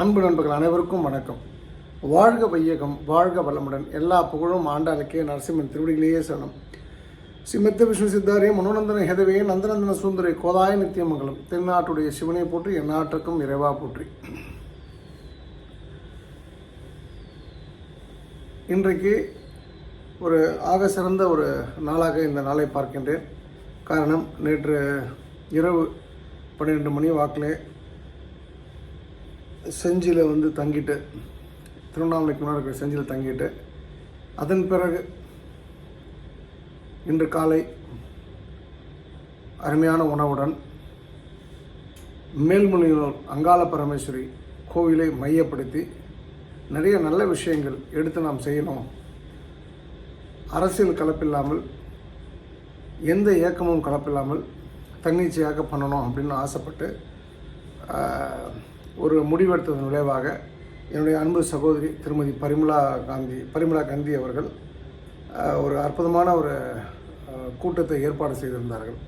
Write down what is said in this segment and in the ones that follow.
அன்பு நண்பர்கள் அனைவருக்கும் வணக்கம். வாழ்க வையகம் வாழ்க வளமுடன். எல்லா புகழும் ஆண்டாளுக்கே நரசிம்மன் திருவடிகளையே சரணம். சிம்மத்த விஷ்ணு சித்தாரே மனோநந்தன ஹெதவே நந்தநந்தன சுந்தரி கோதாய நித்தியமங்கலம். தென்னாட்டுடைய சிவனை போற்றி எந்நாட்டுக்கும் இறைவா போற்றி. இன்றைக்கு ஒரு ஆக சிறந்த ஒரு நாளாக இந்த நாளை பார்க்கின்றேன். காரணம் நேற்று இரவு பன்னிரெண்டு மணி வாக்கில் செஞ்சியில் வந்து தங்கிட்டு திருவண்ணாமலைக்கு முன்னாடி இருக்கிற செஞ்சியில் தங்கிட்டு அதன் பிறகு இன்று காலை அருமையான உணவுடன் மேல்மொழியூர் அங்காள பரமேஸ்வரி கோவிலை மையப்படுத்தி நிறைய நல்ல விஷயங்கள் எடுத்து நாம் செய்யணும். அரசியல் கலப்பில்லாமல் எந்த இயக்கமும் கலப்பில்லாமல் தன்னிச்சையாக பண்ணணும் அப்படின்னு ஆசைப்பட்டு ஒரு முடிவெடுத்ததன் விளைவாக என்னுடைய அன்பு சகோதரி திருமதி பரிமளா காந்தி பரிமலா காந்தி அவர்கள் ஒரு அற்புதமான ஒரு கூட்டத்தை ஏற்பாடு செய்திருந்தார்கள்.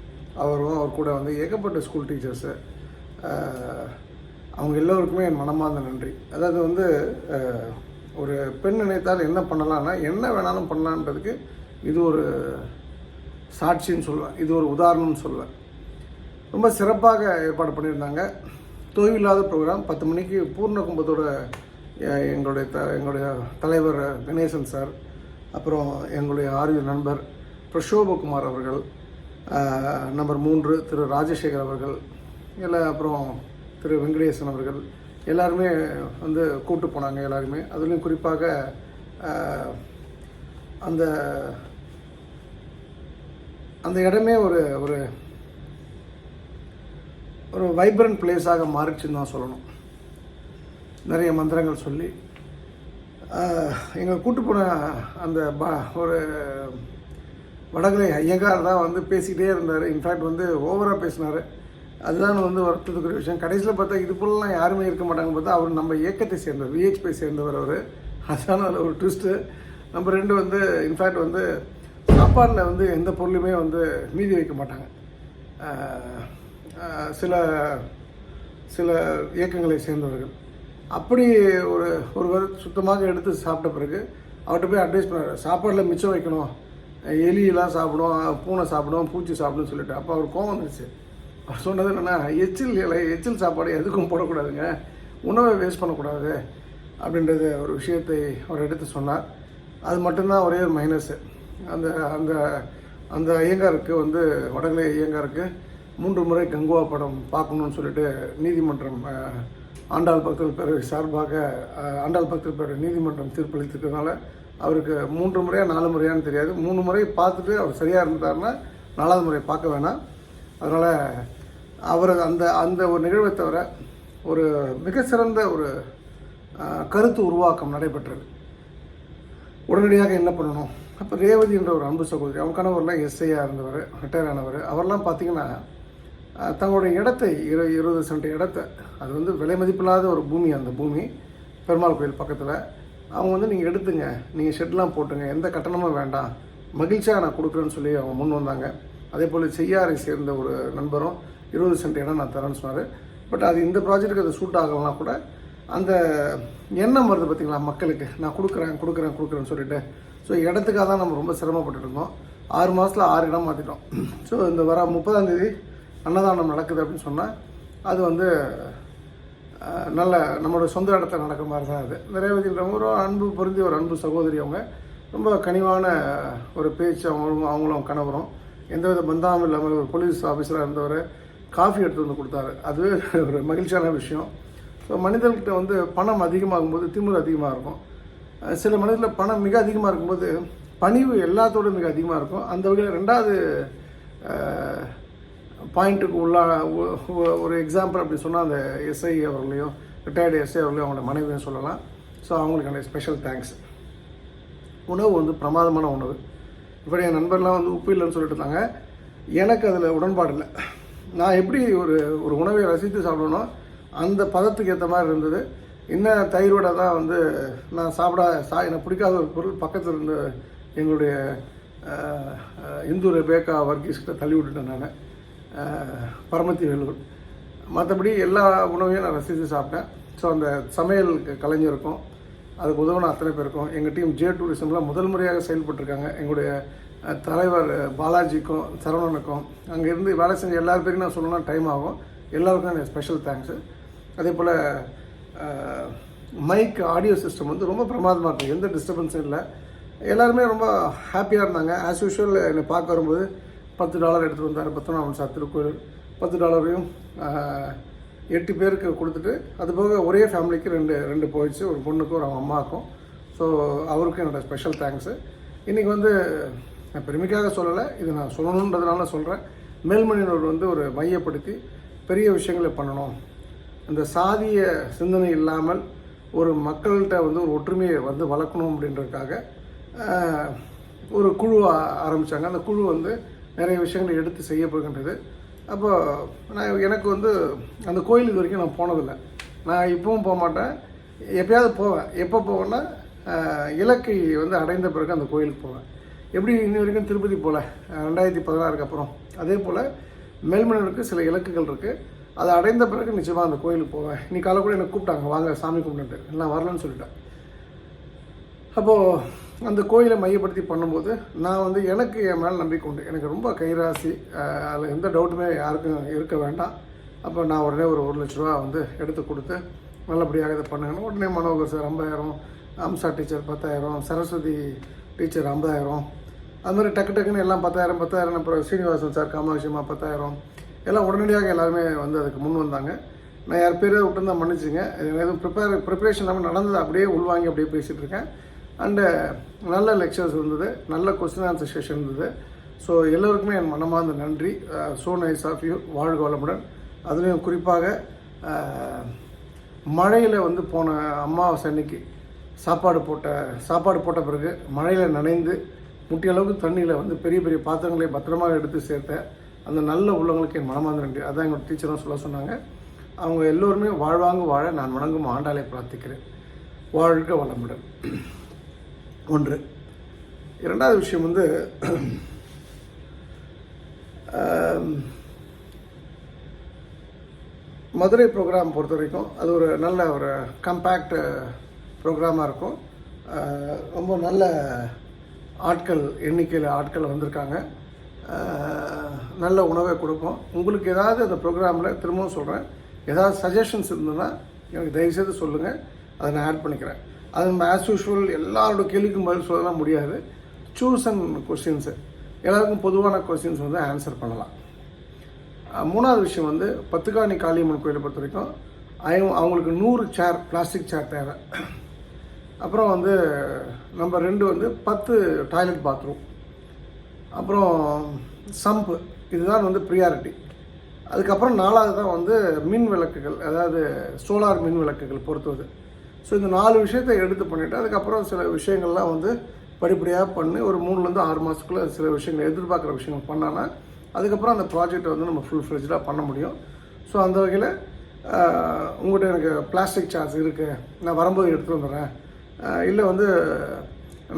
அவரும் அவர் கூட வந்து ஏகப்பட்ட ஸ்கூல் டீச்சர்ஸு அவங்க எல்லோருக்குமே என் மனமார்ந்த நன்றி. அதாவது வந்து ஒரு பெண் நினைத்தால் என்ன பண்ணலான்னா என்ன வேணாலும் பண்ணலான்றதுக்கு இது ஒரு சாட்சின்னு சொல்லுவேன். இது ஒரு உதாரணம்னு சொல்லுவேன். ரொம்ப சிறப்பாக ஏற்பாடு பண்ணியிருந்தாங்க. தொய்வில்லாத ப்ரோக்ராம் பத்து மணிக்கு பூர்ண கும்பத்தோட எங்களுடைய த எங்களுடைய தலைவர் கணேசன் சார் அப்புறம் எங்களுடைய ஆரிய நண்பர் பிரஷோபகுமார் அவர்கள் நம்பர் மூன்று திரு ராஜசேகர் அவர்கள் இல்லை அப்புறம் திரு வெங்கடேசன் அவர்கள் எல்லாருமே வந்து கூப்பிட்டு போனாங்க எல்லாருமே. அதுலேயும் குறிப்பாக அந்த அந்த இடமே ஒரு ஒரு ஒரு வைப்ரண்ட் பிளேஸாக மாறிச்சுன்னு தான் சொல்லணும். நிறைய மந்திரங்கள் சொல்லி எங்கள் கூட்டு போன அந்த ப ஒரு வடகரை ஐயங்கார் தான் வந்து பேசிக்கிட்டே இருந்தார். இன்ஃபேக்ட் வந்து ஓவராக பேசினார். அதுதான் வந்து வருத்தத்துக்குரிய விஷயம். கடைசியில் பார்த்தா இது போலலாம் யாருமே இருக்க மாட்டாங்க பார்த்தா அவர் நம்ம இயக்கத்தை சேர்ந்தவர் விஹெச்பி சேர்ந்தவர் அவர். அதுதான் அதில் ஒரு ட்விஸ்ட்டு நம்ம ரெண்டு வந்து இன்ஃபேக்ட் வந்து சாப்பாட்டில் வந்து எந்த பொருளுமே வந்து மீதி வைக்க மாட்டாங்க. சில சில இயக்கங்களை சேர்ந்தவர்கள். அப்படி ஒரு ஒருவர் சுத்தமாக எடுத்து சாப்பிட்ட பிறகு அவர்கிட்ட போய் அட்வைஸ் பண்ணார் சாப்பாடில் மிச்சம் வைக்கணும். எலியெல்லாம் சாப்பிடும் பூனை சாப்பிடும் பூச்சி சாப்பிடும் சொல்லிட்டு. அப்போ அவர் கோவம் வந்துருச்சு. அவர் சொன்னது என்னென்னா எச்சில் இலை எச்சில் சாப்பாடு எதுக்கும் போடக்கூடாதுங்க. உணவை வேஸ்ட் பண்ணக்கூடாது. அப்படின்றது ஒரு விஷயத்தை அவர் எடுத்து சொன்னார். அது மட்டும்தான் ஒரே ஒரு மைனஸு அந்த அந்த அந்த ஐயங்காருக்கு வந்து வடநிலை ஐயங்காருக்கு மூன்று முறை கங்குவா படம் பார்க்கணும்னு சொல்லிட்டு நீதிமன்றம் ஆண்டாள் பக்தர்கள் பேரவை சார்பாக ஆண்டாள் பக்தர்கள் பேரவை நீதிமன்றம் தீர்ப்பளித்திருக்கிறதுனால அவருக்கு மூன்று முறையாக நாலு முறையான்னு தெரியாது. மூணு முறை பார்த்துட்டு அவர் சரியாக இருந்தாருன்னா நாலாவது முறை பார்க்க வேணாம். அதனால் அவர் அந்த அந்த ஒரு நிகழ்வை தவிர ஒரு மிக சிறந்த ஒரு கருத்து உருவாக்கம் நடைபெற்றது. உடனடியாக என்ன பண்ணணும்? அப்போ ரேவதி என்ற ஒரு அன்பு சகோதரி அவங்க கணவர்லாம் எஸ்ஐயாக இருந்தவர் ரிட்டையர் ஆனவர். அவர்லாம் பார்த்திங்கன்னா தங்களுடைய இடத்தை இரு இருபது சென்ட் இடத்தை அது வந்து விலை மதிப்பில்லாத ஒரு பூமி அந்த பூமி பெருமாள் கோயில் பக்கத்தில். அவங்க வந்து நீங்கள் எடுத்துங்க நீங்கள் ஷெட்லாம் போட்டுங்க எந்த கட்டணமும் வேண்டாம் மகிழ்ச்சியாக நான் கொடுக்குறேன்னு சொல்லி அவங்க முன் வந்தாங்க. அதே போல் செய்யாரை சேர்ந்த ஒரு நண்பரும் இருபது சென்ட் இடம் நான் தரேன்னு சொன்னார். பட் அது இந்த ப்ராஜெக்ட்டுக்கு அது சூட் ஆகலாம் கூட அந்த எண்ணம் வருது பார்த்தீங்களா மக்களுக்கு நான் கொடுக்குறேன் கொடுக்குறேன் கொடுக்குறேன்னு சொல்லிட்டு. ஸோ இடத்துக்காக தான் நம்ம ரொம்ப சிரமப்பட்டுட்டு இருந்தோம். ஆறு மாதத்தில் ஆறு இடம் மாற்றிட்டோம் ஸோ இந்த வர முப்பதாம் தேதி அன்னதானம் நடக்குது அப்படின்னு சொன்னால் அது வந்து நல்ல நம்மளோட சொந்த இடத்துல நடக்கிற மாதிரி தான் அது. இந்த ரேவதின்றவங்க ஒரு அன்பு பொருந்திய ஒரு அன்பு சகோதரி அவங்க ரொம்ப கனிவான ஒரு பேச்சு அவங்களும் அவங்களும் கணவரும். எந்தவித பந்தாமும் இல்லாமல் ஒரு போலீஸ் ஆஃபீஸராக இருந்தவர் காஃபி எடுத்து வந்து கொடுத்தாரு. அதுவே ஒரு மகிழ்ச்சியான விஷயம். ஸோ மனிதர்கிட்ட வந்து பணம் அதிகமாகும்போது திமிரு அதிகமாக இருக்கும். சில மனிதர்கள் பணம் மிக அதிகமாக இருக்கும்போது பணிவு எல்லாத்தோடும் மிக அதிகமாக இருக்கும். அந்த வகையில் ரெண்டாவது பாயிண்ட்டுக்கு உள்ள ஒரு எக்ஸாம்பிள் அப்படி சொன்னால் அந்த எஸ்ஐ அவர்களையும் ரிட்டையர்டு எஸ்ஐ அவர்களையும் அவங்களோட மனைவியும் சொல்லலாம். ஸோ அவங்களுக்கு ஸ்பெஷல் தேங்க்ஸ் உணவு வந்து பிரமாதமான உணவு. இப்போ என் நண்பர்லாம் வந்து உப்பு இல்லைன்னு சொல்லிட்டு இருந்தாங்க. எனக்கு அதில் உடன்பாடு இல்லை. நான் எப்படி ஒரு ஒரு உணவை ரசித்து சாப்பிடணும் அந்த பதத்துக்கு ஏற்ற மாதிரி இருந்தது. இன்னும் தயிரோட தான் வந்து நான் சாப்பிட சா எனக்கு பிடிக்காத ஒரு பொருள் பக்கத்தில் இருந்த எங்களுடைய இந்து ரெபேக்கா வர்கீஸ்கிட்ட தள்ளி விட்டுட்டேன் நான். பரமத்தி வேலூர் மற்றபடி எல்லா உணவையும் நான் ரசித்து சாப்பிட்டேன். ஸோ அந்த சமையல் கலைஞருக்கும் அதுக்கு உதவின அத்தனை பேருக்கும் எங்கள் டீம் ஜே டூரிசமில் முதல் முறையாக செயல்பட்டுருக்காங்க. எங்களுடைய தலைவர் பாலாஜிக்கும் சரவணனுக்கும். அங்கேருந்து வேலை செஞ்ச எல்லாரு பேரையும் நான் சொல்லணும்னா டைம் ஆகும். எல்லாருக்கும் எனக்கு ஸ்பெஷல் தேங்க்ஸு அதே போல் மைக் ஆடியோ சிஸ்டம் வந்து ரொம்ப பிரமாதமாக இருக்குது எந்த டிஸ்டர்பன்ஸும் இல்லை. எல்லாருமே ரொம்ப ஹாப்பியாக இருந்தாங்க. ஆஸ் யூஷுவல் என்னை பார்க்க வரும்போது பத்து டாலர் எடுத்துகிட்டு வந்தார். பத்மநாபன் சார் திருக்கோயில். பத்து டாலரையும் எட்டு பேருக்கு கொடுத்துட்டு அதுபோக ஒரே ஃபேமிலிக்கு ரெண்டு ரெண்டு போயிடுச்சு ஒரு பொண்ணுக்கும் ஒரு அவங்க அம்மாவுக்கும் ஸோ அவருக்கும் என்னோடய ஸ்பெஷல் தேங்க்ஸு இன்றைக்கி வந்து நான் பெருமைக்காக சொல்லலை இது நான் சொல்லணுன்றதுனால சொல்கிறேன் மேல்மணியினர் வந்து ஒரு மையப்படுத்தி பெரிய விஷயங்களை பண்ணணும். இந்த சாதிய சிந்தனை இல்லாமல் ஒரு மக்கள்கிட்ட வந்து ஒரு ஒற்றுமையை வந்து வளர்க்கணும் அப்படின்றதுக்காக ஒரு குழு ஆரம்பித்தாங்க அந்த குழு வந்து நிறைய விஷயங்களை எடுத்து செய்ய போகின்றது அப்போ நான் எனக்கு வந்து அந்த கோயிலுக்கு வரைக்கும் நான் போனதில்லை. நான் இப்போவும் போக மாட்டேன். எப்பயாவது போவேன். எப்போ போவேன்னா இலக்கை வந்து அடைந்த பிறகு அந்த கோயிலுக்கு போவேன். எப்படி இன்ன வரைக்கும் திருப்பதி போகல ரெண்டாயிரத்தி பதினாறுக்கு அப்புறம். அதே போல் மேல்மனருக்கு சில இலக்குகள் இருக்குது அதை அடைந்த பிறகு நிச்சயமாக அந்த கோயிலுக்கு போவேன். இன்னைக்கு காலை கூட என்னை கூப்பிட்டாங்க. வாங்க சாமி கும்பிட்டு நான் வரலன்னு சொல்லிட்டேன். அப்போது அந்த கோயிலை மையப்படுத்தி பண்ணும்போது நான் வந்து எனக்கு என் மேலே நம்பிக்கை உண்டு. எனக்கு ரொம்ப கைராசி அதில் எந்த டவுட்டுமே யாருக்கும் இருக்க வேண்டாம். அப்போ நான் உடனே ஒரு ஒரு லட்ச ரூபா வந்து எடுத்து கொடுத்து நல்லபடியாக இதை பண்ணுங்கன்னு உடனே மனோகர் சார் ஐம்பதாயிரம் அம்சா டீச்சர் பத்தாயிரம் சரஸ்வதி டீச்சர் ஐம்பதாயிரம். அது மாதிரி டக்கு டக்குன்னு எல்லாம் பத்தாயிரம் பத்தாயிரம் அப்புறம் சீனிவாசன் சார் காமாட்சிமா பத்தாயிரம். எல்லாம் உடனடியாக எல்லாருமே வந்து அதுக்கு முன் வந்தாங்க. நான் யார் பேரை விட்டுருந்தா மன்னிச்சுங்க. எதுவும் ப்ரிப்பேர் ப்ரிப்பரேஷன் இல்லாமல் நடந்தது அப்படியே உள்வாங்கி அப்படியே பேசிகிட்டு இருக்கேன். அண்டு uh, நல்ல லெக்சர்ஸ் இருந்தது. நல்ல கொஸ்டின் ஆன்சர் செஷன் இருந்தது. ஸோ எல்லோருக்குமே என் மனமார்ந்த நன்றி. ஸோ நைஸ் ஆஃப் யூ வாழ்க வளமுடன். அதுலேயும் குறிப்பாக uh, மழையில் வந்து போன அம்மாவாசை அன்னைக்கு சாப்பாடு போட்ட சாப்பாடு போட்ட பிறகு மழையில் நனைந்து முட்டிய அளவுக்கு தண்ணியில் வந்து பெரிய பெரிய பாத்திரங்களை பத்திரமாக எடுத்து சேர்த்த அந்த நல்ல உள்ளவங்களுக்கு என் மனமார்ந்த நன்றி. அதான் எங்களோட டீச்சரும் சொல்ல சொன்னாங்க. அவங்க எல்லோருமே வாழ்வாங்க வாழ நான் வணங்கும் ஆண்டாளை பிரார்த்திக்கிறேன். வாழ்க வளமுடன். ஒன்று. இரண்டாவது விஷயம் வந்து மதுரை ப்ரோக்ராம் பொறுத்த வரைக்கும் அது ஒரு நல்ல ஒரு கம்பேக்ட் ப்ரோக்ராமாக இருக்கும். ரொம்ப நல்ல ஆட்கள் எண்ணிக்கையில் ஆட்கள் வந்திருக்காங்க. நல்ல உணவை கொடுப்போம் உங்களுக்கு ஏதாவது அந்த ப்ரோக்ராமில் திரும்பவும் சொல்கிறேன் ஏதாவது சஜஷன்ஸ் இருந்ததுன்னா எனக்கு தயவுசெய்து சொல்லுங்கள் அதை நான் ஆட் பண்ணிக்கிறேன். அது நம்ம ஆஸ் யூஷுவல் எல்லாரோட கேள்விக்கும் பதில் சொல்லலாம் முடியாது. சூஸ் அண்ட் கொஸ்டின்ஸு எல்லாருக்கும் பொதுவான கொஸ்டின்ஸ் வந்து ஆன்சர் பண்ணலாம். மூணாவது விஷயம் வந்து பத்துக்காணி காளியம்மன் கோயிலை பொறுத்த வரைக்கும் அவங்களுக்கு நூறு சேர் பிளாஸ்டிக் சேர் தேவை. அப்புறம் வந்து நம்பர் ரெண்டு வந்து பத்து டாய்லெட் பாத்ரூம் அப்புறம் சம்பு இதுதான் வந்து ப்ரியாரிட்டி அதுக்கப்புறம் நாலாவது தான் வந்து மின் விளக்குகள் அதாவது சோலார் மின் விளக்குகள் பொறுத்தது. ஸோ இந்த நாலு விஷயத்தை எடுத்து பண்ணிவிட்டு அதுக்கப்புறம் சில விஷயங்கள்லாம் வந்து படிப்படியாக பண்ணி ஒரு மூணுலேருந்து ஆறு மாதத்துக்குள்ளே சில விஷயங்கள் எதிர்பார்க்குற விஷயங்கள் பண்ணான்னா அதுக்கப்புறம் அந்த ப்ராஜெக்டை வந்து நம்ம ஃபுல் ஃப்ளெஜ்டாக பண்ண முடியும். ஸோ அந்த வகையில் உங்கள்கிட்ட எனக்கு பிளாஸ்டிக் சார்ஜ் இருக்குது நான் வரும்போது எடுத்துகிட்டு வந்துடுறேன். இல்லை வந்து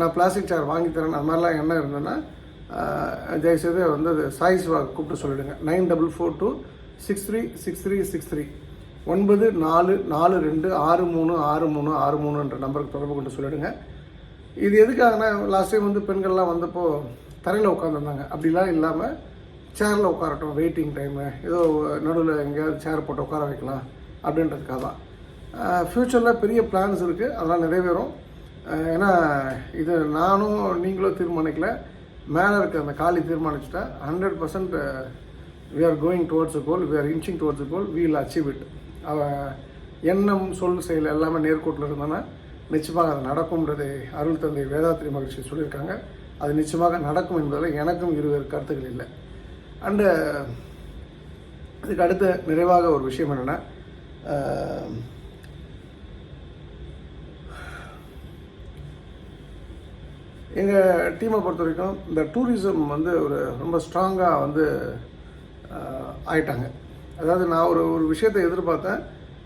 நான் பிளாஸ்டிக் சேர் வாங்கி தரேன். அது மாதிரிலாம் என்ன இருந்ததுன்னா தயவுசெய்து வந்து அது சாய் சிவா கூப்பிட்டு சொல்லிவிடுங்க nine double four two six three six three six three. ஒன்பது நாலு நாலு ரெண்டு ஆறு மூணு ஆறு மூணு ஆறு மூணுன்ற நம்பருக்கு தொடர்பு கொண்டு சொல்லிவிடுங்க இது எதுக்காகனா லாஸ்ட் டைம் வந்து பெண்கள்லாம் வந்தப்போ தரையில் உட்காந்துருந்தாங்க அப்படிலாம் இல்லாமல் சேரில் உட்காரட்டும் வெயிட்டிங் டைமு ஏதோ நடுவில் எங்கேயாவது சேர் போட்டு உட்கார வைக்கலாம் அப்படின்றதுக்காக. தான் ஃப்யூச்சரில் பெரிய பிளான்ஸ் இருக்குது அதெல்லாம் நிறைவேறும். ஏன்னா இது நானும் நீங்களும் தீர்மானிக்கல. மேலே இருக்க அந்த காலி தீர்மானிச்சுட்டா hundred percent we are going towards goal we are inching towards goal we will achieve it எண்ணம் சொல் செயல் எல்லாமே நேர்கோட்டில் இருந்தோன்னா நிச்சயமாக அது நடக்கும்ன்றது அருள் தந்தை வேதாத்திரி மகிழ்ச்சி சொல்லியிருக்காங்க. அது நிச்சயமாக நடக்கும் என்பதில் எனக்கும் இருவேறு கருத்துக்கள் இல்லை. அண்டு இதுக்கு அடுத்த நிறைவாக ஒரு விஷயம் என்னென்னா எங்கள் டீமை பொறுத்த வரைக்கும் இந்த டூரிசம் வந்து ஒரு ரொம்ப ஸ்ட்ராங்காக வந்து ஆயிட்டாங்க. அதாவது நான் ஒரு ஒரு விஷயத்தை எதிர்பார்த்தேன்.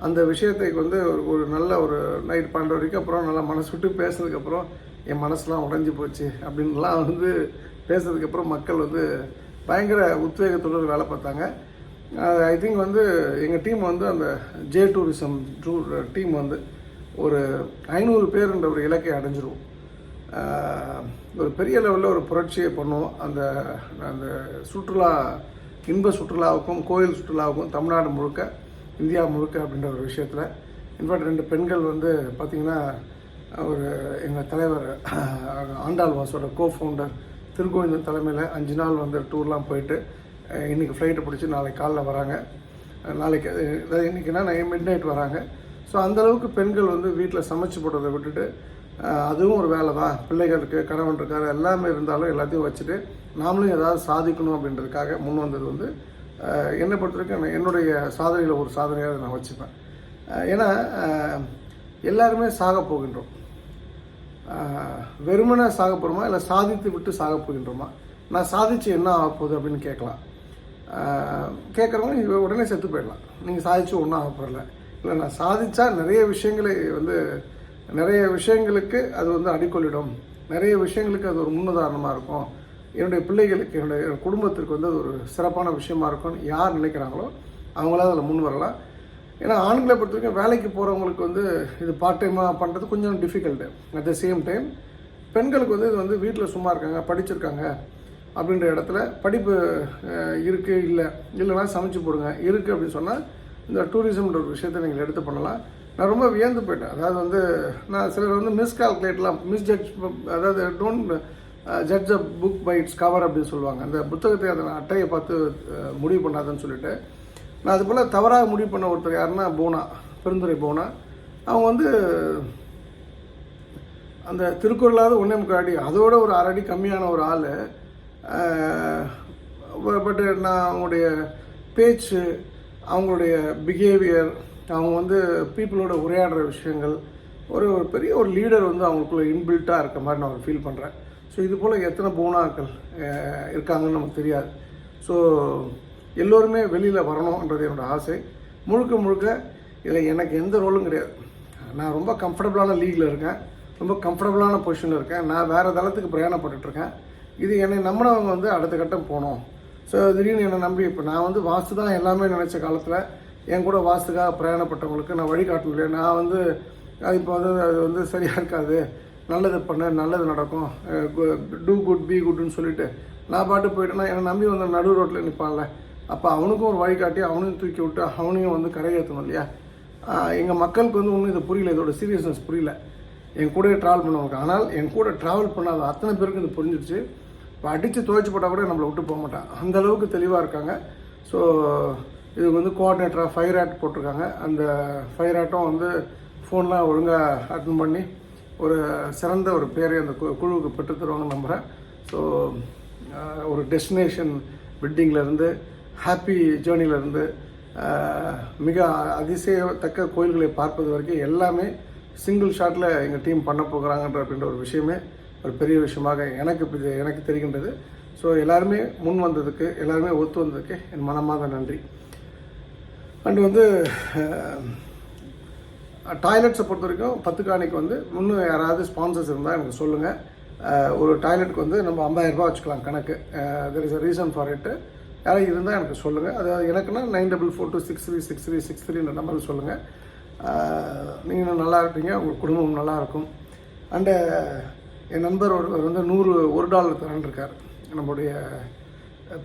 அந்த விஷயத்தைக்கு வந்து ஒரு ஒரு நல்ல ஒரு நைட் பன்னெண்டு வரைக்கும் அப்புறம் நல்லா மனசு விட்டு பேசுனதுக்கப்புறம் என் மனசுலாம் உடஞ்சி போச்சு அப்படின்லாம் வந்து பேசுனதுக்கப்புறம் மக்கள் வந்து பயங்கர உத்வேகத்தோடு வேலை பார்த்தாங்க. ஐ திங்க் வந்து எங்கள் டீம் வந்து அந்த ஜே டூரிசம் டூர் டீம் வந்து ஒரு ஐநூறு பேருன்ற ஒரு இலக்கை அடைஞ்சிருவோம் ஒரு பெரிய லெவலில் ஒரு புரட்சியை பண்ணுவோம் அந்த அந்த சுற்றுலா இன்ப சுற்றுலாவுக்கும் கோயில் சுற்றுலாவுக்கும் தமிழ்நாடு முழுக்க இந்தியா முழுக்க அப்படின்ற ஒரு விஷயத்தில் இன்ஃபேக்ட் ரெண்டு பெண்கள் வந்து பார்த்திங்கன்னா ஒரு எங்கள் தலைவர் ஆண்டாள் வாசோட கோ ஃபவுண்டர் திருக்கோவிந்தன் தலைமையில் அஞ்சு நாள் வந்து டூர்லாம் போயிட்டு இன்றைக்கி இன்னைக்கு ஃப்ளைட்டை பிடிச்சி நாளைக்கு காலைல வராங்க. நாளைக்கு அஹ் அதாவது இன்றைக்கினா மிட் நைட் வராங்க ஸோ அந்தளவுக்கு பெண்கள் வந்து வீட்டில் சமைச்சு போடுறதை விட்டுட்டு அதுவும் ஒரு வேலை தான் பிள்ளைகளுக்கு கணவன் இருக்கார் எல்லாமே இருந்தாலும் எல்லாத்தையும் வச்சுட்டு நாமளும் ஏதாவது சாதிக்கணும் அப்படின்றதுக்காக முன் வந்தது வந்து என்னை பொறுத்த வரைக்கும் நான் என்னுடைய சாதனையில் ஒரு சாதனையாக நான் வச்சுப்பேன். ஏன்னா எல்லாருமே சாக போகின்றோம். வெறுமனை சாக போகிறோமா இல்லை சாதித்து விட்டு சாக போகின்றோமா? நான் சாதிச்சு என்ன ஆக போகுது அப்படின்னு கேட்கலாம். கேட்குறவங்க உடனே செத்து போயிடலாம். நீங்கள் சாதிச்சு ஒன்றும் ஆக போகிறல இல்லை நான் சாதித்தா நிறைய விஷயங்களை வந்து நிறைய விஷயங்களுக்கு அது வந்து அடிக்கொள்ளிடும். நிறைய விஷயங்களுக்கு அது ஒரு முன்னுதாரணமாக இருக்கும். என்னுடைய பிள்ளைகளுக்கு என்னுடைய குடும்பத்திற்கு வந்து அது ஒரு சிறப்பான விஷயமா இருக்கும்னு யார் நினைக்கிறாங்களோ அவங்களாம் அதில் முன் வரலாம். ஏன்னா ஆண்களை பொறுத்த வரைக்கும் வேலைக்கு போகிறவங்களுக்கு வந்து இது பார்ட் டைமாக பண்ணுறது கொஞ்சம் difficult at the same time பெண்களுக்கு வந்து இது வந்து வீட்டில் சும்மா இருக்காங்க படிச்சிருக்காங்க அப்படின்ற இடத்துல படிப்பு இருக்குது இல்லை இல்லைனா சமைச்சு போடுங்க இருக்குது அப்படின்னு சொன்னால் இந்த டூரிசம்ன்ற ஒரு விஷயத்தை நீங்கள் எடுத்து பண்ணலாம். நான் ரொம்ப வியந்து போயிட்டேன். அதாவது வந்து நான் சிலர் வந்து மிஸ்கால்குலேட்லாம் மிஸ்ஜட்ஜ் அதாவது don't judge a book by its cover அப்படின்னு சொல்லுவாங்க. அந்த புத்தகத்தை அதை அட்டையை பார்த்து uh, முடிவு பண்ணாதுன்னு சொல்லிட்டு நான் அது போல் தவறாக முடிவு பண்ண ஒருத்தர் யாருன்னா போனா பெருந்துரை போனா அவங்க வந்து அந்த திருக்குறளாவது ஒன்றே முக்கால் அடி அதோட ஒரு அரடி கம்மியான ஒரு ஆள் uh, பட் நான் அவங்களுடைய பேச்சு அவங்களுடைய பிஹேவியர் அவங்க வந்து பீப்புளோட உரையாடுற விஷயங்கள் ஒரு ஒரு பெரிய ஒரு லீடர் வந்து அவங்களுக்குள்ளே இன்பில்ட்டாக இருக்க மாதிரி நான் ஃபீல் பண்ணுறேன் ஸோ இது போல் எத்தனை போனாக்கள் இருக்காங்கன்னு நமக்கு தெரியாது. ஸோ எல்லோருமே வெளியில் வரணுன்றது என்னோட ஆசை. முழுக்க முழுக்க இதில் எனக்கு எந்த ரோலும் கிடையாது. நான் ரொம்ப கம்ஃபர்டபுளான லீகில் இருக்கேன். ரொம்ப கம்ஃபர்டபுளான பொசிஷனில் இருக்கேன். நான் வேறு தளத்துக்கு பிரயாணப்பட்டுட்ருக்கேன். இது என்னை நம்பினவங்க வந்து அடுத்த கட்டம் போகணும். ஸோ திடீர்னு என்னை நம்பி இப்போ நான் வந்து வாஸ்து தான் எல்லாமே நினச்ச காலத்தில் என் கூட வாசுக்காக பிரயாணப்பட்டவங்களுக்கு நான் வழிகாட்டணும் நான் வந்து அது இப்போ வந்து அது வந்து சரியாக இருக்காது. நல்லது பண்ண நல்லது நடக்கும். டூ குட் பி குட்னு சொல்லிட்டு நான் பாட்டு போயிட்டேன்னா என்னை நம்பி வந்து நடு ரோட்டில் நிற்பான்ல அப்போ அவனுக்கும் ஒரு வழிகாட்டி அவனையும் தூக்கி விட்டு அவனையும் வந்து கரையேற்றணும் இல்லையா? எங்கள் மக்களுக்கு வந்து ஒன்றும் இது புரியல. இதோட சீரியஸ்னஸ் புரியல. என் கூட ட்ராவல் பண்ணவங்க. ஆனால் என் கூட ட்ராவல் பண்ணாத அத்தனை பேருக்கு இது புரிஞ்சிடுச்சு இப்போ அடித்து துவைச்சு போட்டால் கூட நம்மளை விட்டு போக மாட்டான். அந்த அளவுக்கு தெளிவாக இருக்காங்க. ஸோ இதுக்கு வந்து கோஆர்டினேட்டராக ஃபயர் ஆக்ட் போட்டிருக்காங்க. அந்த ஃபயர் ஆக்டும் வந்து ஃபோன்லாம் ஒழுங்காக அட்டன் பண்ணி ஒரு சிறந்த ஒரு பேரை அந்த கு- குழுவுக்கு பெற்றுத்தருவாங்கன்னு நம்புகிறேன் ஸோ ஒரு டெஸ்டினேஷன் வெட்டிங்கிலேருந்து ஹாப்பி ஜேர்னிலேருந்து மிக அதிசயத்தக்க கோயில்களை பார்ப்பது வரைக்கும் எல்லாமே சிங்கிள் ஷாட்டில் எங்கள் டீம் பண்ண போகிறாங்கன்ற அப்படின்ற ஒரு விஷயமே ஒரு பெரிய விஷயமாக எனக்கு எனக்கு தெரிகின்றது. ஸோ எல்லாருமே முன் வந்ததுக்கு எல்லாருமே ஒத்து வந்ததுக்கு என் மனமாக நன்றி. அண்டு வந்து டாய்லெட்ஸை பொறுத்த வரைக்கும் பத்து காணிக்கு வந்து இன்னும் யாராவது ஸ்பான்சர்ஸ் இருந்தால் எனக்கு சொல்லுங்கள் ஒரு டாய்லெட்டுக்கு வந்து நம்ம 50000 வச்சுக்கலாம் கணக்கு. There is a reason for it யாராவது இருந்தால் எனக்கு சொல்லுங்கள் அது எனக்குன்னா nine double four two six three six three six த்ரீன்ற நம்பருக்கு சொல்லுங்கள் நீங்கள் நல்லா இருப்பீங்க. உங்கள் குடும்பம் நல்லா இருக்கும். அண்டு என் நண்பர் ஒருவர் வந்து நூறு ஒரு டாலர் தரேன் இருக்கார் நம்முடைய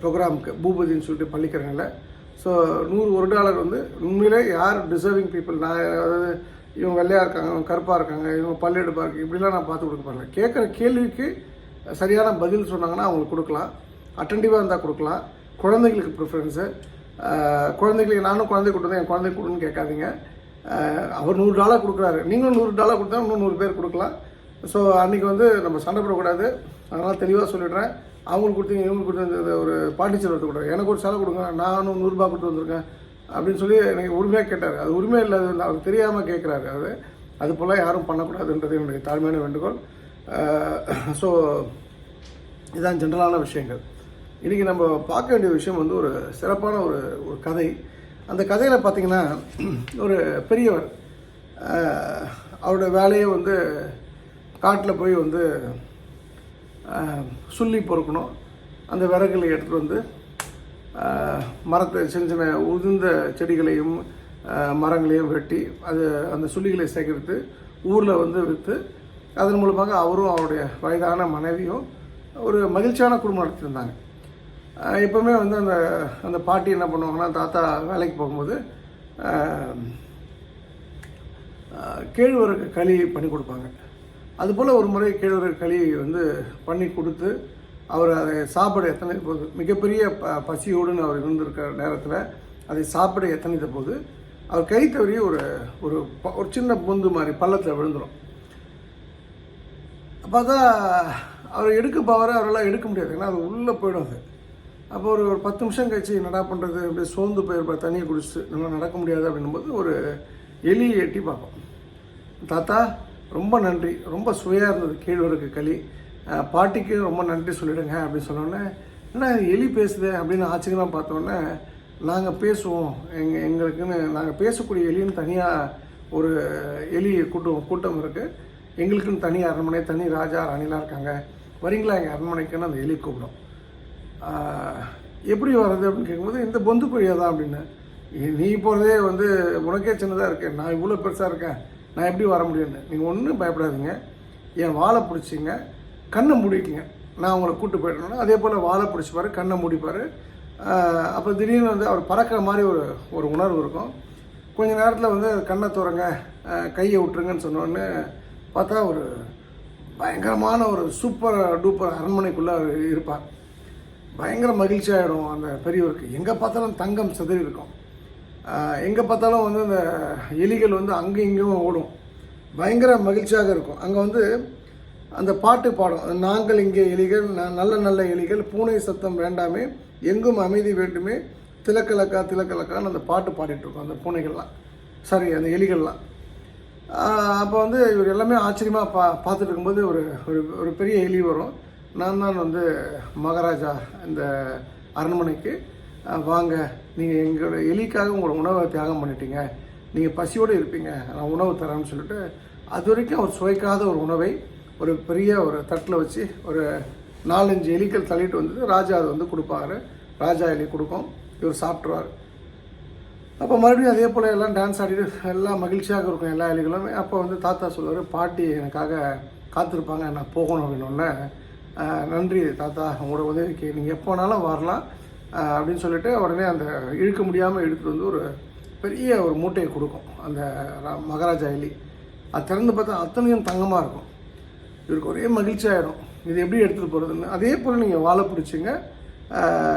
ப்ரோக்ராமுக்கு பூபதின்னு சொல்லிட்டு பள்ளிக்கரங்கில் ஸோ நூறு ஒரு டாலர் வந்து உண்மையிலே யார் டிசர்விங் பீப்புள் நான் அதாவது இவங்க வெள்ளையாக இருக்காங்க இவங்க கருப்பாக இருக்காங்க இவங்க பல்லெடுப்பாக இருக்குது இப்படிலாம் நான் பார்த்து கொடுக்க பாருங்க. கேட்குற கேள்விக்கு சரியான பதில் சொன்னாங்கன்னா அவங்களுக்கு கொடுக்கலாம். அட்டன்டிவாக இருந்தால் கொடுக்கலாம். குழந்தைகளுக்கு ப்ரிஃபரன்ஸு குழந்தைகளுக்கு நானும் குழந்தை கொடுத்தேன் என் குழந்தை கொடுன்னு கேட்காதீங்க. அவர் நூறு டாலர் கொடுக்குறாரு. நீங்களும் நூறு டாலர் கொடுத்தா இன்னும் நூறு பேர் கொடுக்கலாம். ஸோ அன்றைக்கி வந்து நம்ம சண்டை போடக்கூடாது. அதனால் தெளிவாக சொல்லிடுறேன். அவங்களுக்கு கொடுத்தீங்க இவங்களுக்கு கொடுத்து ஒரு பாண்டிச்சேரி வரக்கூடாது எனக்கு ஒரு செலவு கொடுங்க நானும் நூறுரூபா கொடுத்து வந்திருக்கேன் அப்படின்னு சொல்லி எனக்கு உரிமையாக கேட்டார். அது உரிமை இல்லை அது வந்து தெரியாமல் கேட்குறாரு அது. அது போல் யாரும் பண்ணக்கூடாதுன்றது என்னுடைய தாழ்மையான வேண்டுகோள். ஸோ இதுதான் ஜென்ரலான விஷயங்கள். இன்றைக்கி நம்ம பார்க்க வேண்டிய விஷயம் வந்து ஒரு சிறப்பான ஒரு ஒரு கதை. அந்த கதையில் பார்த்தீங்கன்னா ஒரு பெரியவர் அவரோட வேலையை வந்து காட்டில் போய் வந்து சுள்ளி பொறுக்கணும். அந்த விறகுகளை எடுத்துகிட்டு வந்து மரத்தை சின்ன சின்ன உதிர்ந்த செடிகளையும் மரங்களையும் வெட்டி அது அந்த சுள்ளிகளை சேகரித்து ஊரில் வந்து விற்று அதன் மூலமாக அவரும் அவருடைய வயதான மனைவியும் ஒரு மகிழ்ச்சியான குடும்பம் நடத்தியிருந்தாங்க. எப்போவுமே வந்து அந்த அந்த பாட்டி என்ன பண்ணுவாங்கன்னா தாத்தா வேலைக்கு போகும்போது கேழ்வரகு களி பண்ணி கொடுப்பாங்க. அதுபோல் ஒரு முறை கேழ்வரகு களி வந்து பண்ணி கொடுத்து அவர் அதை சாப்பிட எத்தனை போது மிகப்பெரிய ப பசியோடுன்னு அவர் இருந்திருக்கிற நேரத்தில் அதை சாப்பிட எத்தனைத்த போது அவர் கை தவறி ஒரு ஒரு ப- ஒரு சின்ன பொந்து மாதிரி பள்ளத்தில் விழுந்துடும் பார்த்தா அவர் எடுக்க போவார் அவரெல்லாம் எடுக்க முடியாது. ஏன்னா அது உள்ளே போயிடும் அது. அப்போ ஒரு ஒரு பத்து நிமிஷம் கழிச்சு என்னடா பண்ணுறது அப்படியே சோர்ந்து போயிருப்பா தண்ணியை குடிச்சிட்டு நம்ம நடக்க முடியாது அப்படின்னும்போது ஒரு எலியை எட்டி பார்ப்போம். தாத்தா ரொம்ப நன்றி. ரொம்ப சுவையாக இருந்தது கேழ்வரகு களி. பாட்டிக்கு ரொம்ப நன்றி சொல்லிவிடுங்க அப்படின்னு சொன்னோன்னே என்ன இது எலி பேசுது? அப்படின்னு ஆச்சரியமாக பார்த்தோன்னே நாங்கள் பேசுவோம். எங்கள் எங்களுக்குன்னு நாங்கள் பேசக்கூடிய எலின்னு தனியாக ஒரு எலி கூட்டம் கூட்டம் இருக்குது எங்களுக்குன்னு தனி அரண்மனை தனி ராஜா ராணிலாம் இருக்காங்க. வரீங்களா எங்கள் அரண்மனைக்குன்னு அந்த எலி கூப்பிடும். எப்படி வர்றது? அப்படின்னு கேட்கும்போது இந்த பொந்து குழியாக தான் அப்படின்னு. "நீ- நீ போகிறதே வந்து உனக்கே சின்னதாக இருக்கேன் நான் இவ்வளோ பெருசாக இருக்கேன். நான் எப்படி வர முடியும்னு. நீங்கள் ஒன்றும் பயப்படாதீங்க. என் வாழை பிடிச்சிங்க. கண்ணை மூடிக்குங்க. நான் உங்களை கூட்டு போயிடணும்னா அதே போல் வாழை பிடிச்சிப்பாரு கண்ணை மூடிப்பார். அப்போ திடீர்னு வந்து அவர் பறக்கிற மாதிரி ஒரு ஒரு உணர்வு இருக்கும். கொஞ்ச நேரத்தில் வந்து கண்ணை துறங்க கையை விட்டுருங்கன்னு சொன்னோடனே பார்த்தா ஒரு பயங்கரமான ஒரு சூப்பர் டூப்பர் அரண்மனைக்குள்ளே அவர் இருப்பார். பயங்கர மகிழ்ச்சியாகிடும் அந்த பெரியவருக்கு. எங்கே பார்த்தாலும் தங்கம் சிதறி இருக்கும். எங்கே பார்த்தாலும் வந்து அந்த எலிகள் வந்து அங்கேயும் இங்கேயும் ஓடும். பயங்கர மகிழ்ச்சியாக இருக்கும். அங்கே வந்து அந்த பாட்டு பாடும். நாங்கள் இங்கே எலிகள் ந- நல்ல நல்ல எலிகள் பூனை சத்தம் வேண்டாமே எங்கும் அமைதி வேண்டுமே திலக்கலக்கா திலக்கலக்கான்னு அந்த பாட்டு பாடிட்டுருக்கோம் அந்த பூனைகள்லாம். சாரி அந்த எலிகள்லாம். அப்போ வந்து இவர் எல்லாமே ஆச்சரியமாக பா பார்த்துட்டு இருக்கும்போது ஒரு ஒரு ஒரு பெரிய எலி வரும். நான் தான் வந்து மகாராஜா இந்த அரண்மனைக்கு வாங்க நீங்கள் எங்களோட எலிக்காக உங்களோட உணவை தியாகம் பண்ணிட்டீங்க. நீங்கள் பசியோடு இருப்பீங்க. நான் உணவு தரேன்னு சொல்லிட்டு அது வரைக்கும் அவர் சுவைக்காத ஒரு உணவை ஒரு பெரிய ஒரு தட்டில் வச்சு ஒரு நாலஞ்சு எலிகள் தள்ளிட்டு வந்து ராஜா அதை வந்து கொடுப்பாரு. ராஜா எலி கொடுக்கும். இவர் சாப்பிட்ருவார் அப்போ மறுபடியும் அதே போல் எல்லாம் டான்ஸ் ஆடிட்டு எல்லாம் மகிழ்ச்சியாக இருக்கும் எல்லா எலிகளும். அப்போ வந்து தாத்தா சொல்லுவார் பாட்டி எனக்காக காத்திருப்பாங்க. நான் போகணும் அப்படின்னோடனே நன்றி தாத்தா. உங்களோட உதவிக்கு நீங்கள் எப்போ வேணாலும் வரலாம். அப்படின்னு சொல்லிட்டு உடனே அந்த இழுக்க முடியாமல் இழுத்துட்டு வந்து ஒரு பெரிய ஒரு மூட்டையை கொடுக்கும். அந்த ரா- மகாராஜா எலி. அது திறந்து பார்த்தா அத்தனையும் தங்கமாக இருக்கும். இவருக்கு ஒரே மகிழ்ச்சி ஆகிடும் இது எப்படி எடுத்துகிட்டு போகிறதுன்னு அதே போல் நீங்கள் வாழை பிடிச்சிங்க.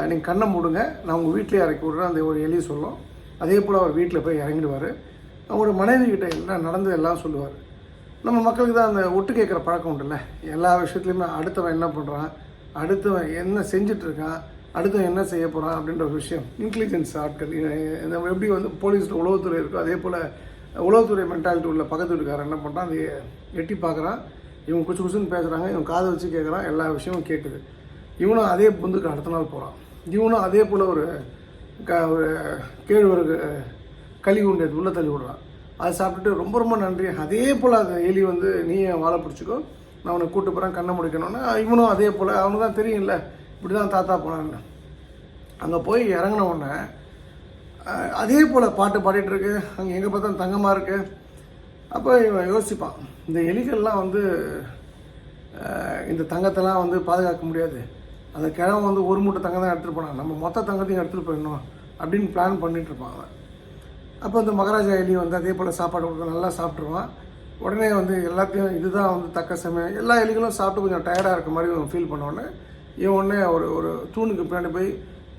நீங்கள் கண்ணை மூடுங்க. நான் உங்கள் வீட்டிலே இறக்கி விட்றேன். அந்த ஒரு எலி சொல்லும். அதே போல் அவர் வீட்டில் போய் இறங்கிடுவார். அவரோட மனைவி கிட்ட எல்லாம் நடந்தது எல்லாம் சொல்லுவார். நம்ம மக்களுக்கு தான் அந்த ஒட்டு கேட்குற பழக்கம் உண்டுல்ல. எல்லா விஷயத்துலையுமே அடுத்தவன் என்ன பண்ணுறான் அடுத்தவன் என்ன செஞ்சிட்ருக்கான் அடுத்து அடுத்தவன் என்ன செய்ய போகிறான் அப்படின்ற ஒரு விஷயம். இன்டெலிஜென்ஸ் ஆட்கள் இ- எப்படி வந்து போலீஸில் உளவுத்துறை இருக்கோ அதே போல் உளவுத்துறை மென்டாலிட்டி உள்ள பக்கத்து வீட்டுக்காரன் என்ன பண்ணுறான் அதை எட்டி பார்க்குறான் இவன் குசு குசுன்னு பேசுகிறாங்க இவன் காதை வச்சு கேட்குறான் எல்லா விஷயமும் கேட்குது இவனும் அதே பொந்துக்கு அடுத்த நாள் போகிறான் இவனும் அதே போல் ஒரு க ஒரு கேழ்வரகு களி உண்டு உள்ளே தள்ளி விடுறான். அதை சாப்பிட்டுட்டு ரொம்ப ரொம்ப நன்றி. அதே போல் அந்த எலி வந்து நீ என் வாழை பிடிச்சிக்கோ. நான் உன்னை கூட்டு போகிறேன் கண்ணை முடிக்கணும்னா. இவனும் அதே போல் அவனுக்கு தான் தெரியும்ல. இப்படி தான் தாத்தா போனாங்க. அங்கே போய் இறங்கின உடனே அதே போல் பாட்டு பாடிட்டுருக்கு அங்கே எங்கே பார்த்தாலும் தங்கமாக இருக்குது அப்போ இவன் யோசிப்பான் இந்த எலிகள்லாம் வந்து இந்த தங்கத்தெல்லாம் வந்து பாதுகாக்க முடியாது. அந்த கிழவன் வந்து ஒரு மூட்டை தங்கம் தான் எடுத்துகிட்டு போனான். நம்ம மொத்த தங்கத்தையும் எடுத்துகிட்டு போயிடணும் அப்படின்னு பிளான் பண்ணிட்டு இருப்பான் அவன். அப்போ இந்த மகாராஜா எலி வந்து அதே போல் சாப்பாடு கொடுத்து நல்லா சாப்பிட்ருவான் உடனே வந்து எல்லாத்தையும் இதுதான் வந்து தக்க சமயம். எல்லா எலிகளும் சாப்பிட்டு கொஞ்சம் டயர்டாக இருக்க மாதிரி ஃபீல் பண்ணோடனே இவன் உடனே ஒரு ஒரு தூணுக்கு பின்னாடி போய்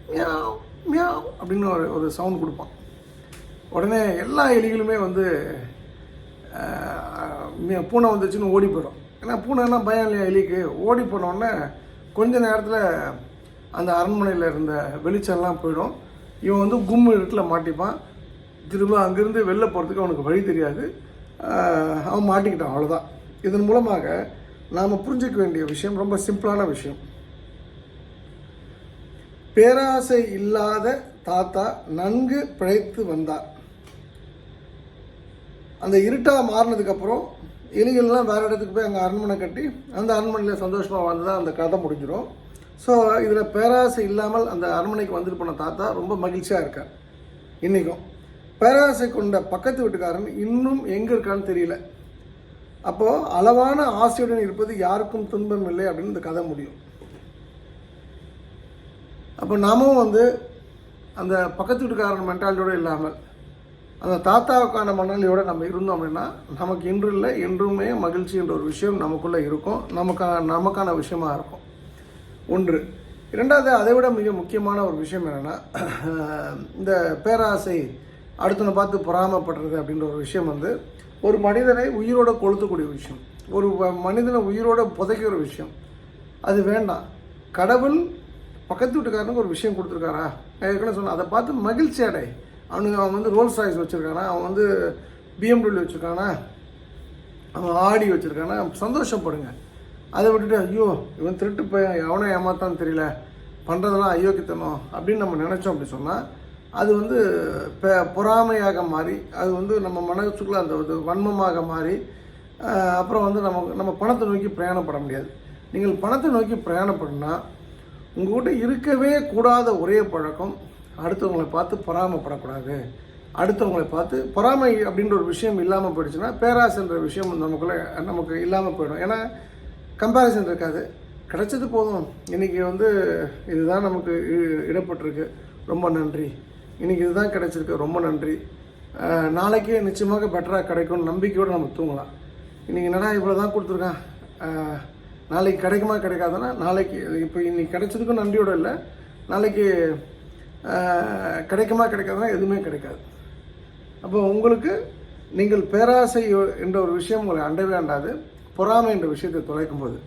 மியா மியா அப்படின்னு ஒரு ஒரு சவுண்ட் கொடுப்பான். உடனே எல்லா எலிகளுமே வந்து பூனை வந்துச்சுன்னு ஓடி போயிடும். ஏன்னா பூனைலாம் பயம் இல்லையா எலிக்கு? ஓடி போனோடனே கொஞ்ச நேரத்தில் அந்த அரண்மனையில் இருந்த வெளிச்சம்லாம் போயிடும். இவன் வந்து கும்மு இருட்டில் மாட்டிப்பான். திரும்ப அங்கேருந்து வெளில போகிறதுக்கு அவனுக்கு வழி தெரியாது. அவன் மாட்டிக்கிட்டான் அவ்வளோதான் இதன் மூலமாக நாம் புரிஞ்சிக்க வேண்டிய விஷயம் ரொம்ப சிம்பிளான விஷயம். பேராசை இல்லாத தாத்தா நன்கு பிழைத்து வந்தார். அந்த இருட்டாக மாறினதுக்கப்புறம் எலிகள்லாம் வேறு இடத்துக்கு போய் அங்கே அரண்மனை கட்டி அந்த அரண்மனையில் சந்தோஷமாக வாழ்ந்ததா அந்த கதை முடிஞ்சிடும். ஸோ இதில் பேராசை இல்லாமல் அந்த அரண்மனைக்கு வந்துட்டு போன தாத்தா ரொம்ப மகிழ்ச்சியாக இருக்கார். இன்றைக்கும் பேராசை கொண்ட பக்கத்து வீட்டுக்காரன் இன்னும் எங்கே இருக்கான்னு தெரியல. அப்போது அளவான ஆசையுடன் இருப்பது யாருக்கும் துன்பம் இல்லை அப்படின்னு இந்த கதை முடியும். அப்போ நாமும் வந்து அந்த பக்கத்து வீட்டுக்காரன் மென்டாலிட்டியோடு இல்லாமல் அந்த தாத்தாவுக்கான மனநிலையோடு நம்ம இருந்தோம் அப்படின்னா நமக்கு இன்று இல்லை என்றுமே மகிழ்ச்சி என்ற ஒரு விஷயம் நமக்குள்ளே இருக்கும். நமக்கான நமக்கான விஷயமாக இருக்கும். ஒன்று. இரண்டாவது அதை விட மிக முக்கியமான ஒரு விஷயம் என்னென்னா இந்த பேராசை அடுத்தவனை பார்த்து பொறாமப்படுறது அப்படின்ற ஒரு விஷயம் வந்து ஒரு மனிதனை உயிரோட கொளுத்தக்கூடிய விஷயம். ஒரு வ- மனிதனை உயிரோட புதைக்கிற விஷயம். அது வேண்டாம். கடவுள் பக்கத்து வீட்டுக்காரனுக்கு ஒரு விஷயம் கொடுத்துருக்காரா? நான் ஏற்கனவே சொன்னேன். அதை பார்த்து மகிழ்ச்சி அடை அவனுக்கு அவன் வந்து ரோல்ஸ் ராய்ஸ் வச்சுருக்கானா? அவன் வந்து பிஎம்டபிள்யூ வச்சுருக்கானா? அவன் ஆடி வச்சுருக்கானா? சந்தோஷப்படுங்க. அதை விட்டுட்டு ஐயோ இவன் திருட்டு போய் அவனை ஏமாத்தான்னு தெரியல. பண்ணுறதெல்லாம் அயோக்கியத்தனம் அப்படின்னு நம்ம நினச்சோம் அப்படி சொன்னால் அது வந்து பெ- பொறாமையாக மாறி அது வந்து நம்ம மனசுக்குள்ள அந்த ஒரு வன்மமாக மாறி அப்புறம் வந்து நம்ம நம்ம பணத்தை நோக்கி பிரயாணப்பட முடியாது. நீங்கள் பணத்தை நோக்கி பிரயாணப்படணும்னா உங்கள்கிட்ட இருக்கவே கூடாத ஒரே பழக்கம் அடுத்தவங்களை பார்த்து பொறாமைப்படக்கூடாது. அடுத்தவங்களை பார்த்து பொறாமை அப்படின்ற ஒரு விஷயம் இல்லாமல் போயிடுச்சுன்னா பேராசைன்ற விஷயம் நமக்குள்ளே நமக்கு இல்லாமல் போயிடும். ஏன்னா கம்பேரிசன் இருக்காது. கிடைச்சது போதும். இன்றைக்கி வந்து இதுதான் நமக்கு இ- இடப்பட்டிருக்கு. ரொம்ப நன்றி. இன்றைக்கி இதுதான் கிடைச்சிருக்கு. ரொம்ப நன்றி. நாளைக்கே நிச்சயமாக பெட்டராக கிடைக்கும்னு நம்பிக்கையோடு நம்ம தூங்கலாம். இன்றைக்கி என்னடா இவ்வளோ தான் கொடுத்துருக்கான் நாளைக்கு கிடைக்குமா கிடைக்காதுன்னா நாளைக்கு இப்போ இன்னைக்கு கிடைச்சதுக்கும் நன்றியோட இல்லை. நாளைக்கு கிடைக்குமா கிடைக்காதுன்னா எதுவுமே கிடைக்காது. அப்போ உங்களுக்கு நீங்கள் பேராசை என்ற ஒரு விஷயம் உங்களை அண்டவே அண்டாது. பொறாமை என்ற விஷயத்தை தொலைக்கும் போது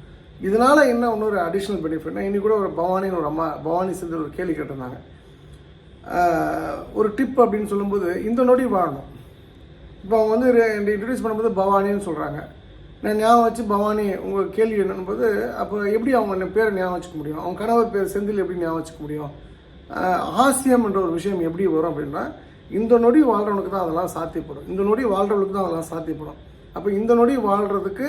இதனால் என்ன இன்னொரு அடிஷ்னல் பெனிஃபிட்னா இன்றைக்கி கூட ஒரு பவானின்னு ஒரு அம்மா பவானி செஞ்ச ஒரு கேள்வி கேட்டிருந்தாங்க. ஒரு டிப் அப்படின்னு சொல்லும்போது இந்த நொடி வாழணும். இப்போ அவங்க வந்து இன்ட்ரடியூஸ் பண்ணும்போது பவானின்னு சொல்கிறாங்க நான் ஞாபகம் வச்சு பவானி உங்கள் கேள்வி என்னன்னும்போது அப்போ எப்படி அவங்க என்ன பேரை ஞாபகம் வச்சுக்க முடியும்? அவங்க கணவர் பேர் செந்தில் எப்படி ஞாபகம் வச்சுக்க முடியும்? ஆசியம் என்ற ஒரு விஷயம் எப்படி வரும் அப்படின்னா இந்த நொடி வாழ்கிறவனுக்கு தான் அதெல்லாம் சாத்தியப்படும். இந்த நொடி வாழ்கிறவனுக்கு தான் அதெல்லாம் சாத்தியப்படும். அப்போ இந்த நொடி வாழ்கிறதுக்கு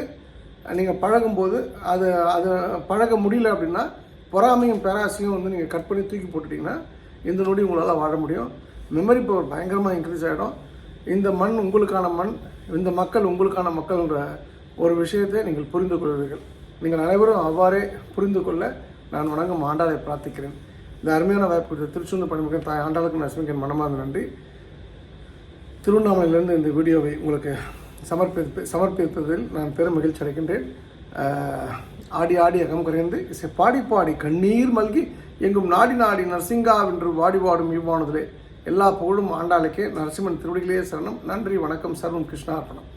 நீங்கள் பழகும்போது அது அது பழக முடியல அப்படின்னா பொறாமையும் பேராசையும் வந்து நீங்கள் கட் பண்ணி தூக்கி போட்டுட்டிங்கன்னா இந்த நொடி உங்களால் வாழ முடியும். மெமரி பவர் பயங்கரமாக இன்க்ரீஸ் ஆகிடும் இந்த மண் உங்களுக்கான மண் இந்த மக்கள் உங்களுக்கான மக்கள்ன்ற ஒரு விஷயத்தை நீங்கள் புரிந்து கொள்வீர்கள். நீங்கள் அனைவரும் அவ்வாறே புரிந்து கொள்ள நான் வணங்கும் ஆண்டாளை பிரார்த்திக்கிறேன். இந்த அருமையான வாய்ப்பு கொடுத்த திருச்செந்தூர் பணிமுகன் தாய் ஆண்டாளுக்கு நசுமிக்கன் மனமார்ந்த நன்றி. திருவண்ணாமலையிலிருந்து இந்த வீடியோவை உங்களுக்கு சமர்ப்பித்து சமர்ப்பிப்பதில் நான் பெரும் மகிழ்ச்சி அடைகின்றேன். ஆடி ஆடி அகம் குறைந்து இசை பாடி பாடி கண்ணீர் மல்கி எங்கும் நாடி நாடி நரசிங்கா என்று வாடி வாடும் இவ்வானதிலே எல்லா புகழும் ஆண்டாளுக்கே. நரசிம்மன் திருவடிகளே சரணம். நன்றி வணக்கம். சர்வம் கிருஷ்ணார்ப்பணம்.